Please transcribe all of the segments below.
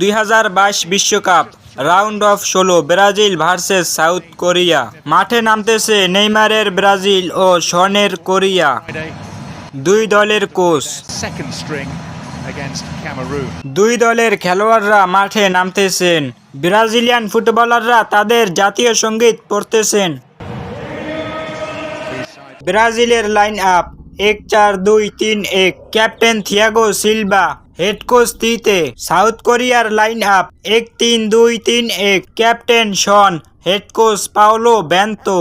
দুই বিশ্বকাপ round of ষোলো ব্রাজিল ভার্সেস সাউথ কোরিয়া। মাঠে নামতেছে নেইমারের ব্রাজিল ও শনের কোরিয়া। দুই দলের কোচ. দুই দলের খেলোয়াড়রা মাঠে নামতেছেন। ব্রাজিলিয়ান ফুটবলাররা তাদের জাতীয় সংগীত পড়তেছেন। ব্রাজিলের লাইন আপ এক চার দুই তিন এক। Captain Thiago Silva head coach Tite south কোরিয়ার লাইন আপ এক তিন দুই তিন এক। Captain Son head coach Paulo Bento.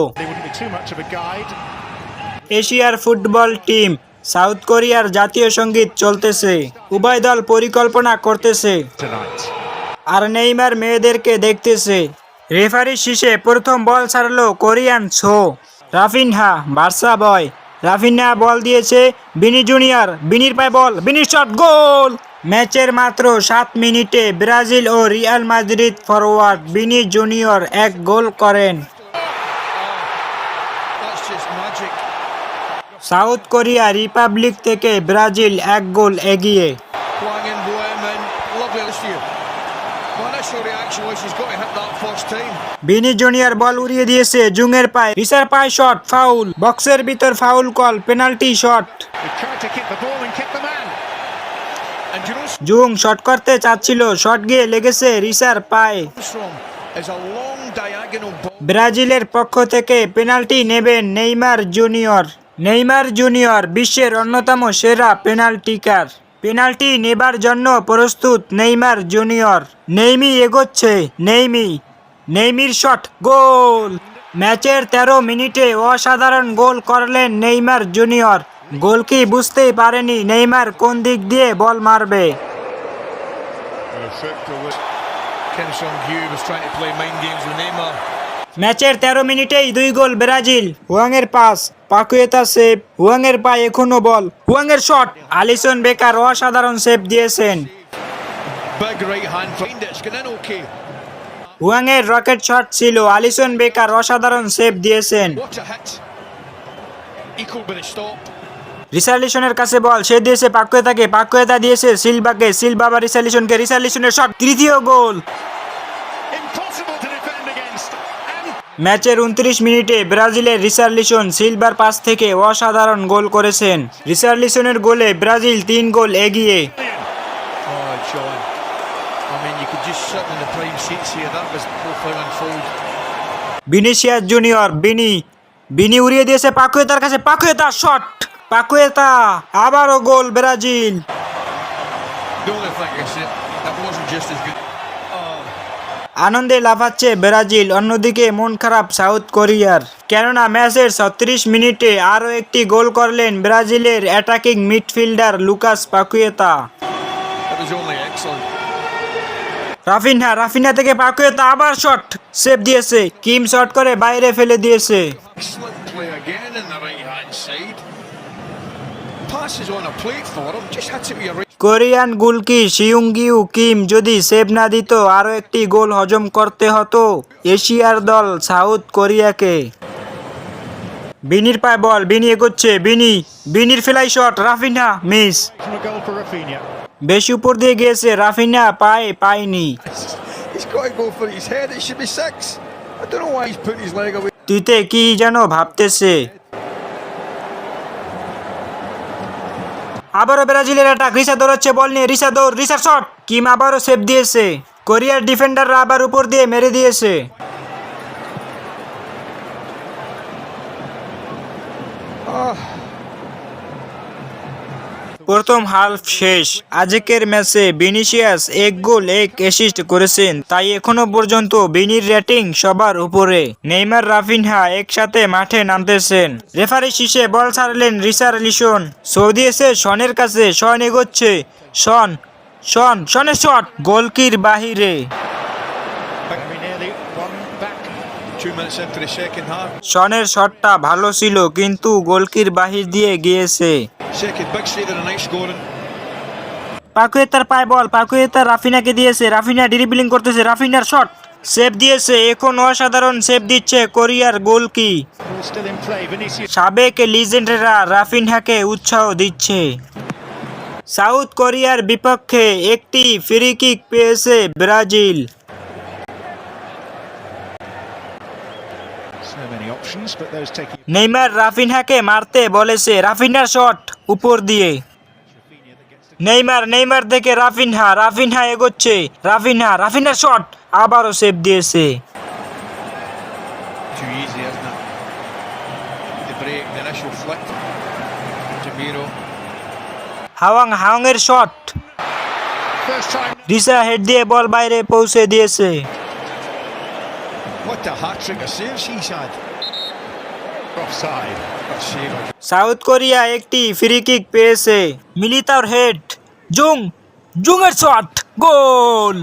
এশিয়ার ফুটবল টিম সাউথ কোরিয়ার জাতীয় সংগীত চলতেছে। উভয় দল পরিকল্পনা করতেছে. আর নেইমার মেয়েদেরকে দেখতেছে। রেফারি শীষে প্রথম বল ছাড়লো Korean Cho Raphinha Barca boy. Raphinha ball দিয়েছে, বিনি জুনিয়র, বিনির পায় বল, বিনির শট, গোল! ম্যাচের মাত্র সাত মিনিটে ব্রাজিল ও Real Madrid forward Vini junior এক গোল করেন. সাউথ কোরিয়া রিপাবলিক থেকে ব্রাজিল এক গোল এগিয়ে। বিনি জুনিয়র বল উড়িয়ে দিয়েছে জুংয়ের পায়ে রিসার পায় শট ফাউল বক্সের ভিতর foul call penalty shot Jung shot করতে চাচ্ছিল শট গিয়ে লেগেছে রিসার পায়ে. ব্রাজিলের পক্ষ থেকে পেনাল্টি নেবেন নেইমার জুনিয়র নেইমার জুনিয়র বিশ্বের অন্যতম সেরা পেনাল্টিকার পেনাল্টি নেবার জন্য প্রস্তুত নেইমার জুনিয়র। নেইমি এগোচ্ছে, নেইমি, নেইমির শট, গোল। ম্যাচের তেরো মিনিটে অসাধারণ গোল করলেন নেইমার জুনিয়র। গোল কি বুঝতেই পারেনি নেইমার কোন দিক দিয়ে বল মারবে. ম্যাচের তেরো মিনিটেই দুই গোল ব্রাজিল। হুয়াংয়ের পাস পাকুয়েতা সেভ হুয়াংয়ের পায়ে এখনও বল। শট, আলিসন বেকার অসাধারণ সেভ দিয়েছেন। রকেট শট ছিল, আলিসন বেকার অসাধারণ সেভ দিয়েছেন. রিসার্লিসনের কাছে বল, সে দিয়েছে পাকুয়েতাকে, পাকুয়েতা দিয়েছে সিলভাকে সিলভা বা রিসার্লিসনকে রিসার্লিসনের শট, তৃতীয় গোল। ম্যাচের উনত্রিশ মিনিটে ব্রাজিলের রিসার্লিসন সিলভার পাস থেকে অসাধারণ গোল করেছেন। রিসার্লিসনের গোলে ব্রাজিল তিন গোল এগিয়ে. ভিনিসিয়াস জুনিয়র বিনি বিনি উড়িয়ে দিয়েছে পাকুয়েতার কাছে। পাকুয়েতা শট পাকুয়েতা আবারও গোল ব্রাজিল। আনন্দে লাফাচ্ছে ব্রাজিল অন্যদিকে মন খারাপ সাউথ কোরিয়ার কেননা ম্যাচের ছত্রিশ মিনিটে আরও একটি গোল করলেন ব্রাজিলের attacking midfielder Lucas Paqueta. Raphinha Raphinha থেকে পাকুয়েতা আবার শট সেভ দিয়েছে কিম শট করে বাইরে ফেলে দিয়েছে. Passes on a plate for him. Just it with your right. Korean গুলকি Seunggyu Kim যদি সেভ না দিত আরও একটি গোল হজম করতে হতো এশিয়ার দল সাউথ কোরিয়াকে। বিনির পায় বল বিনি এগোচ্ছে বিনি বিনির ফেলাই শট রাফিনা মিস. বেশি উপর দিয়ে গিয়েছে রাফিনা পায় পায়নি। He's got to go for his head. It should be six. I don't know why he's putting his leg away. তুইতে কি যেন ভাবতেছে আবারও ব্রাজিলের অ্যাটাক রিসা দৌড়াচ্ছে বল নিয়ে। রিসা দৌড় রিসা শট কিম আবারও সেভ দিয়েছে। কোরিয়ার ডিফেন্ডাররা আবার উপর দিয়ে মেরে দিয়েছে। প্রথম হাফ শেষ। আজকের ম্যাচে বিনিসিয়াস এক গোল, এক অ্যাসিস্ট করেছেন। তাই এখনও পর্যন্ত বিনির রেটিং সবার উপরে। নেইমার, রাফিনহা একসাথে মাঠে নামতেছেন। রেফারি শীষে বল ছাড়লেন রিসার লিসন। সৌদি এসে শনের কাছে শন এগোচ্ছে। শন শন, শনের শট, গোলকির বাহিরে. শনের শটটা ভালো ছিল, কিন্তু গোলকির বাহির দিয়ে গিয়েছে। Second big straight of the night scoring. পাকুয়েতার পায় বল পাকুয়েতা রাফিনাকে দিয়েছে রাফিনা ড্রিবলিং করতেছে রাফিনার শট সেভ দিয়েছে এখন অসাধারণ সেভ দিচ্ছে কোরিয়ার play. Vinicius. সাবেক লিজেন্ডরা রাফিনহাকে উৎসাহ দিচ্ছে সাউথ কোরিয়ার বিপক্ষে একটি ফ্রি কিক পেয়েছে ব্রাজিল নেইমার রাফিনহাকে মারতে বলেছে রাফিনহার শট উপর দিয়ে। নেইমার নেইমার থেকে রাফিনহা রাফিনহা এগোচ্ছে। রাফিনহা রাফিনহার শট আবারও সেভ দিয়েছে. হাওয়াং হাওয়াংয়ের শট। রিসা হেড দিয়ে বল বাইরে পৌঁছে দিয়েছে। What a hat trick of saves he's had. offside. What a save. South Korea একটি ফ্রি কিক পেয়েছে মিলিতার হেড জুং জুংয়ের শট গোল.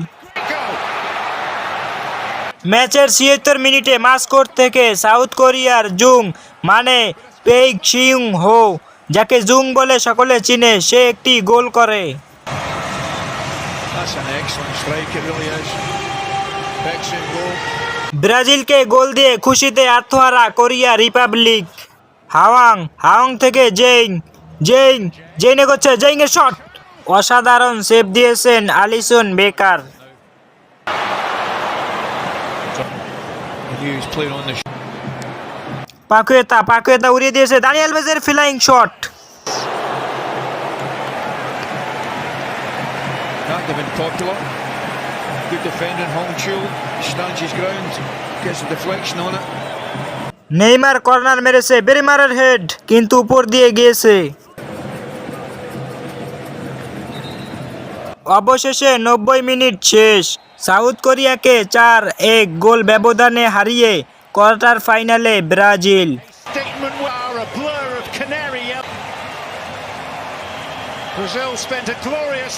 ম্যাচের ছিয়াত্তর মিনিটে মাস্কোট থেকে সাউথ কোরিয়ার জুং মানে পেইক শিউং হো যাকে জুং বলে সকলে চিনে সে একটি গোল করে That's an excellent strike, it really is. Excellent goal. ব্রাজিলকে গোল দিয়ে খুশিতে আত্মহারা কোরিয়া রিপাবলিক। হাওয়াং হাওয়াং থেকে জেইং জেইং জেইং এগোচ্ছে জেইং এর শট। অসাধারণ সেভ দিয়েছেন আলিসন বেকার। পাকুয়েতা পাকুয়েতা উড়িয়ে দিয়েছে। দানিয়েল বেজের flying shot. Have been popular. Good defending, Hong Chul. Stands his ground. Gets the deflection on it. Neymar corner মেরেছে বেরিমারের হেড কিন্তু উপর দিয়ে গিয়েছে অবশেষে নব্বই মিনিট শেষ সাউথ কোরিয়াকে চার এক গোল ব্যবধানে হারিয়ে কোয়ার্টার ফাইনালে Brazil a. Brazil spent a glorious